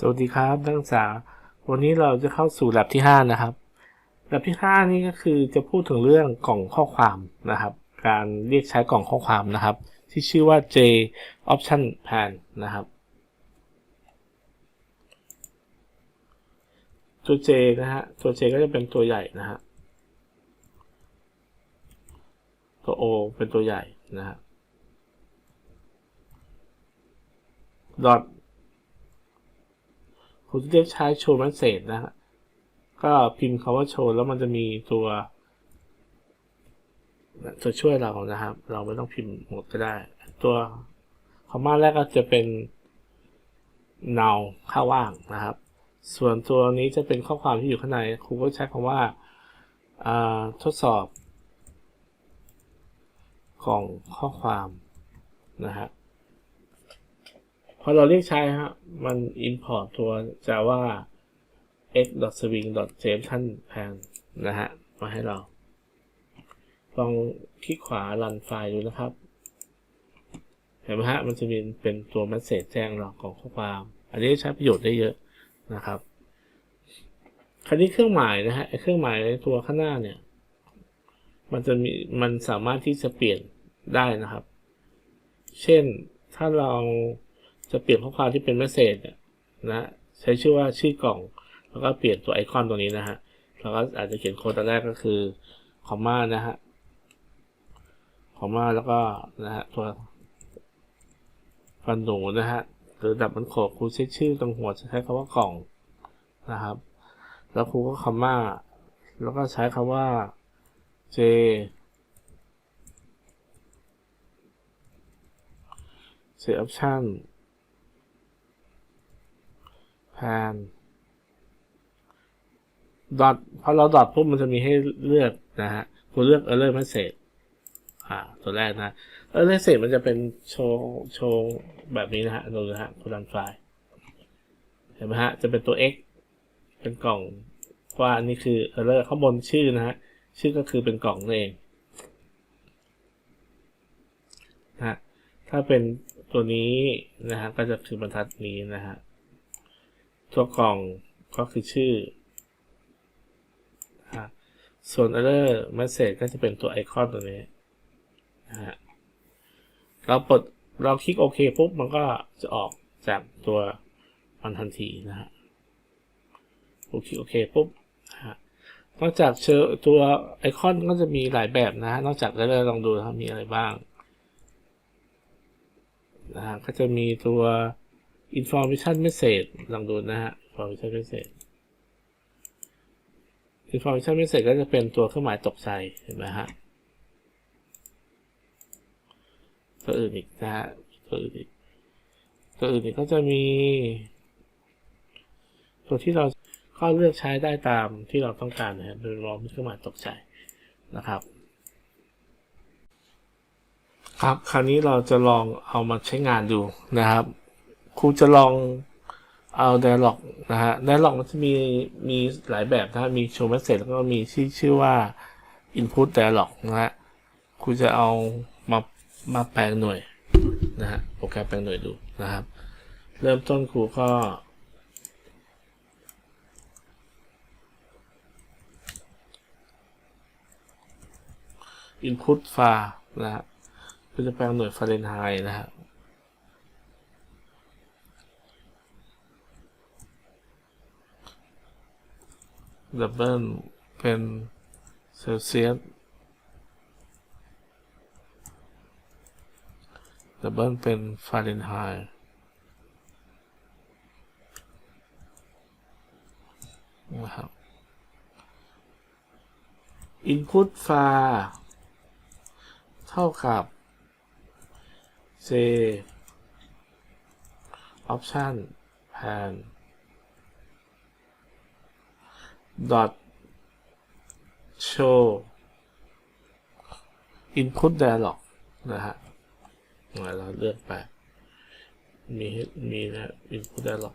สวัสดีครับนักศึกษา วันนี้เราจะเข้าสู่แลบที่ 5 นะครับแลบที่ 5 นี่ก็คือจะพูดถึงเรื่องกล่องข้อความนะครับ การเรียกใช้กล่องข้อความนะครับ ที่ชื่อว่า J Option Pan นะครับ ตัว J นะฮะ ตัว J ก็จะเป็นตัวใหญ่นะฮะ ตัว O เป็นตัวใหญ่นะฮะ dot คุณจะเรียกใช้โชว์ message นะฮะก็พิมพ์คาว่าโชว์แล้วมันจะมีตัวตัวช่วยเรานะครับ เราไม่ต้องพิมพ์หมดก็ได้ ตัวคอมมาแรกก็จะเป็น null ค่าว่างนะครับ ส่วนตัวนี้จะเป็นข้อความที่อยู่ข้างในครูก็ใช้คำว่าอ่าทดสอบ กล่องข้อความนะฮะพ อเราเรียกใช้ฮะมัน import ตัว java x.swing.json pan นะฮะ มาให้เรา ลองคลิกขวา run ไฟล์ดูนะครับ เห็นไหมฮะ มันจะมีเป็นตัว message แจ้งเราของข้อความ อันนี้ใช้ประโยชน์ได้เยอะนะครับ คราวนี้เครื่องหมายนะฮะเครื่องหมายในตัวข้างหน้าเนี่ย มันจะมี มันสามารถที่จะเปลี่ยนได้นะครับ เช่น ถ้าเรา จะเปลี่ยนข้อความที่เป็นเมสเซจนะใช้ชื่อว่าชื่อกล่อง แล้วก็เปลี่ยนตัวไอคอนตัวนี้นะฮะเราก็อาจจะเขียนโค้ดตัวแรกก็คือคอมมานะฮะคอมมาแล้วก็นะฮะตัวฟันหนูนะฮะหรือดับมันโขกครูใช้ชื่อตรงหัวจะใช้คำว่ากล่องนะครับ แล้วครูก็คอมมาแล้วก็ใช้คำว่า J J option แพนดอทพอเราดอทปุ๊บมันจะมีให้เลือกนะฮะคุณเลือก error message อ่า ตัวแรกนะ error message มันจะเป็นโชว์โชว์แบบนี้นะฮะดูนะฮะคุณดันไฟล์ เห็นไหมฮะ จะเป็นตัว x เป็นกล่องว่าอันนี้คือ error ข้างบนชื่อนะฮะ ชื่อก็คือเป็นกล่องนั่นเองนะฮะถ้าเป็นตัวนี้นะฮะก็จะคือบรรทัดนี้นะฮะ ตัวกล่องก็คือชื่อ ส่วน error message ก็จะเป็นตัวไอคอนตัวนี้นะฮะเราปลดเราคลิกโอเคปุ๊บ มันก็จะออกจากตัวมันทันทีนะฮะโอเคโอเคปุ๊บนะฮะนอกจากเชอตัวไอคอนก็จะมีหลายแบบนะฮะ นอกจาก error ลองดูนะมีอะไรบ้างนะฮะก็จะมีตัว information message ลองดูนะฮะ information message information message ก็จะเป็นตัวเครื่องหมายตกใจเห็นไหมฮะตัวอื่นอีกนะฮะตัวอื่นอีกตัวอื่นอีกก็จะมี ตัวที่เราก็เลือกใช้ได้ตามที่เราต้องการนะฮะโดยรวมเครื่องหมายตกใจนะครับ ครับ คราวนี้เราจะลองเอามาใช้งานดูนะครับ ครูจะลองเอา dialog นะฮะ dialog มันจะมีมีหลายแบบนะฮะมี show message แล้วก็มีที่ชื่อว่า input dialog นะฮะครูจะเอามามาแปลงหน่วยนะฮะโปรแกรมแปลงหน่วยดูนะครับ เริ่มต้นครูก็ input far นะฮะก็จะแปลงหน่วยฟาเรนไฮต์นะฮะ ดับเบิลเป็นเซลเซียสดับเบิลเป็นฟาเรนไฮต์นะครับ input far เท่ากับ J option pan dot show input dialog นะฮะเราเลือกไป มีมีนะ input dialog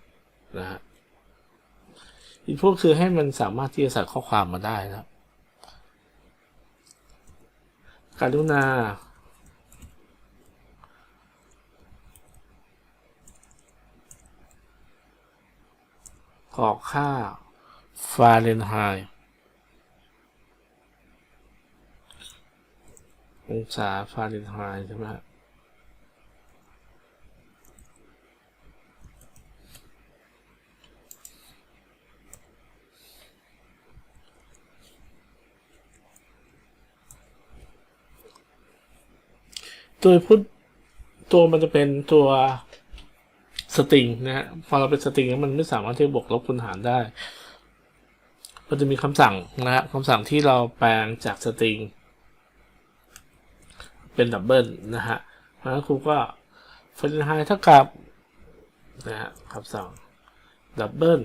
นะฮะ input คือให้มันสามารถที่จะใส่ข้อความมาได้นะครับกรุณากกรอกค่า ฟาเรนไฮต์องศาฟาเรนไฮต์ใช่ไหมครับโดยพูดตัวมันจะเป็นตัวสตริงนะฮะพอเราเป็นสตริงแล้วมันไม่สามารถที่จะบวกลบคูณหารได้ มันจะมีคำสั่งนะฮะคำสั่งที่เราแปลงจากสตริงเป็นดับเบิลนะฮะเพราะฉะนั้นครูก็ฟาเรนไฮต์เท่ากับนะฮะคำสั่งดับเบิล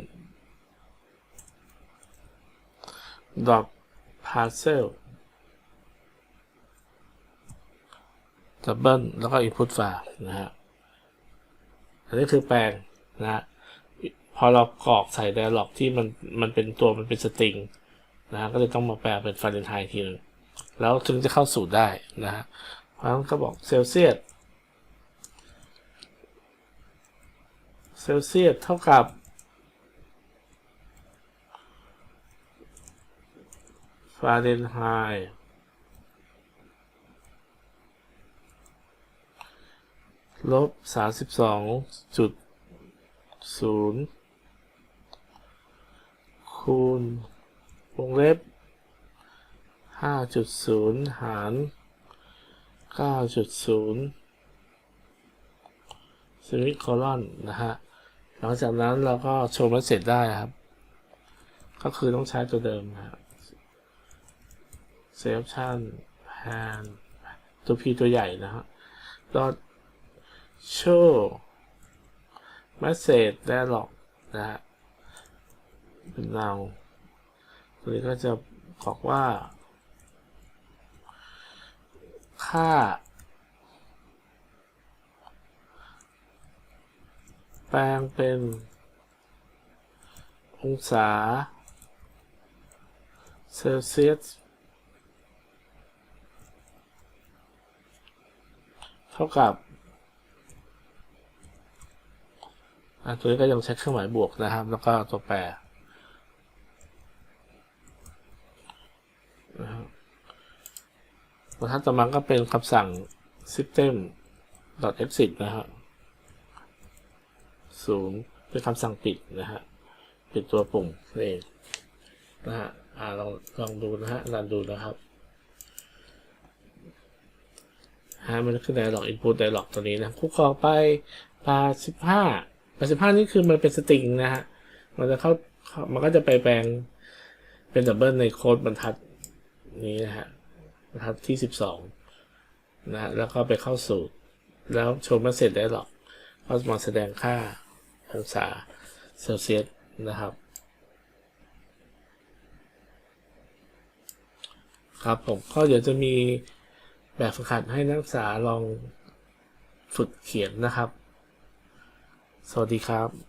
ดอ p พาร์เซลดับเบิลแล้วก็ input file นะฮะ อันนี้คือแปลงนะ พอเรากรอกใส่ dialog ที่มันมันเป็นตัวมันเป็นสตริงนะฮะก็เลยต้องมาแปลเป็นฟาเรนไฮต์ทีนึงแล้วถึงจะเข้าสูตรได้นะฮะเพราะงั้นก็บอกเซลเซียสเซลเซียสเท่ากับฟาเรนไฮต์ลบสามสิบสองจุดศูนย์ คูณวงเล็บห้าจุดศูนย์หารเก้าจุดศูนย์สวิตโคลอนนะฮะ หลังจากนั้นเราก็โชว์มันเสร็จได้ครับ ก็คือต้องใช้ตัวเดิมครับเซฟชั่นแพนตัว P ตัวใหญ่นะฮะ dot show message dialog นะฮะ เป็นเงาตัวนี้ก็จะบอกว่า ค่า แปลงเป็น องศา เซลเซียสเท่ากับตัวนี้ก็ยังใช้เครื่องหมายบวกนะครับ แล้วก็ตัวแปรนะครับ ทัดต่อมาก็เป็นคำสั่ง system exit นะฮะศูนย์เป็นคำสั่งปิดนะฮะปิดตัวปุ่มนั่นเองนะฮะอ่าลองลองดูนะฮะรันดูนะครับฮะมันขึ้น dialog input dialog ตัวนี้นะคุกคอไปปาสิบห้า85นี่คือมันเป็นสตริงนะฮะมันจะเข้ามันก็จะไปแปลงเป็นดับเบิลในโค้ดบรรทัดนี้นะฮะ บรรทัดที่ 12นะฮะแล้วก็ไปเข้าสูตร แล้วชว์มาเสร็จได้หรอกก็มาแสดงค่าองศาเซลเซียสนะครับ ครับผมก็เดี๋ยวจะมีแบบฝึกหัดให้นักศึกษาลองฝึกเขียนนะครับ สวัสดีครับ